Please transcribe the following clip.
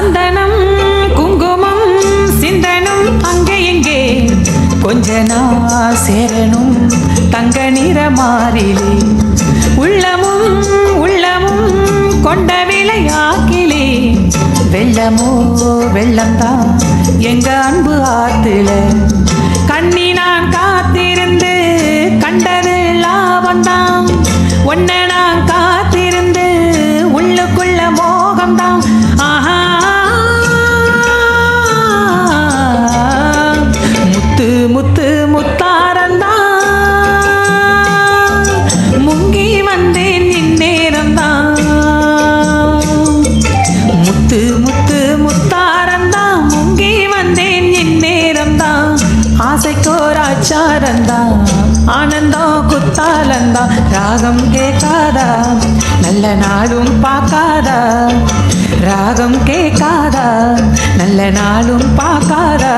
சந்தனம் குங்குமம் சிந்தனும் அங்கே எங்கே கொஞ்ச நாள் சேரணும் தங்க நிற மாறிலே. உள்ளமும் உள்ளமும் கொண்ட விலையாக்கிலே வெள்ளமோ வெள்ளம்தான் எங்க அன்பு ஆத்துல. கண்ணி நான் கா ஆசைக்கோராச்சாரந்தா ஆனந்தம் குத்தாலந்தா ராகம் கேட்காதா நல்ல நாளும் பார்க்காதா? ராகம் கேட்காதா? நல்ல நாளும் பார்க்காதா?